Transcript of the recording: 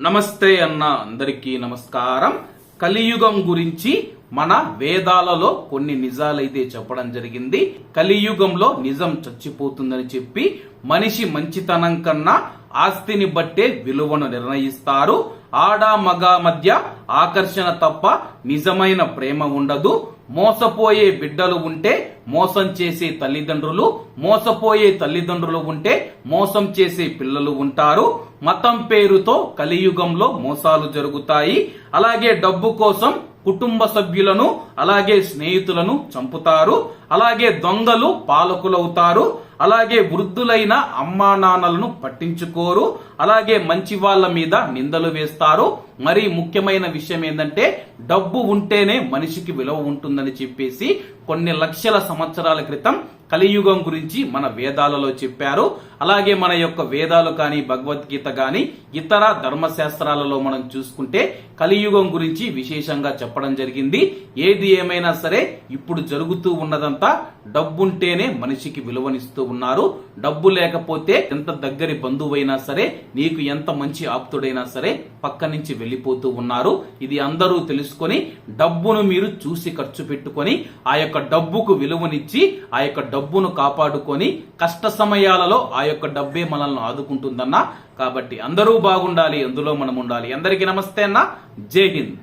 నమస్తే అన్న అందరికీ నమస్కారం. కలియుగం గురించి మన వేదాలలో కొన్ని నిజాలైతే చెప్పడం జరిగింది. కలియుగంలో నిజం చచ్చిపోతుందని చెప్పి మనిషి మంచితనం కన్నా ఆస్తిని బట్టే విలువను నిర్ణయిస్తారు. ఆడ మగ మధ్య ఆకర్షణ తప్ప నిజమైన ప్రేమ ఉండదు. మోసపోయే బిడ్డలు ఉంటే మోసం చేసే తల్లిదండ్రులు మోసపోయే తల్లిదండ్రులు ఉంటే మోసం చేసే పిల్లలు ఉంటారు. మతం పేరుతో కలియుగంలో మోసాలు జరుగుతాయి. అలాగే డబ్బు కోసం కుటుంబ సభ్యులను అలాగే స్నేహితులను చంపుతారు అలాగే దొంగలు పాలకులవుతారు అలాగే వృద్ధులైన అమ్మా నాన్నలను పట్టించుకోరు అలాగే మంచి వాళ్ళ మీద నిందలు వేస్తారు. మరి ముఖ్యమైన విషయం ఏంటంటే డబ్బు ఉంటేనే మనిషికి విలువ ఉంటుందని చెప్పేసి కొన్ని లక్షల సంవత్సరాల క్రితం కలియుగం గురించి మన వేదాలలో చెప్పారు. అలాగే మన యొక్క వేదాలు కానీ భగవద్గీత కానీ ఇతర ధర్మశాస్త్రాలలో మనం చూసుకుంటే కలియుగం గురించి విశేషంగా చెప్పడం జరిగింది. ఏది ఏమైనా సరే ఇప్పుడు జరుగుతూ ఉన్నదంతా డబ్బుంటేనే మనిషికి విలువనిస్తూ ఉన్నారు. డబ్బు లేకపోతే ఎంత దగ్గరి బంధువైనా సరే నీకు ఎంత మంచి ఆప్తుడైనా సరే పక్క నుంచి వెళ్ళిపోతూ ఉన్నారు. ఇది అందరూ తెలుసుకొని డబ్బును మీరు చూసి ఖర్చు పెట్టుకొని ఆ యొక్క డబ్బుకు విలువనిచ్చి ఆ యొక్క డబ్బును కాపాడుకొని కష్ట సమయాలలో ఆ యొక్క డబ్బే మనల్ని ఆదుకుంటుందన్న. కాబట్టి అందరూ బాగుండాలి అందులో మనం ఉండాలి. అందరికీ నమస్తే అన్న. జై హింద్.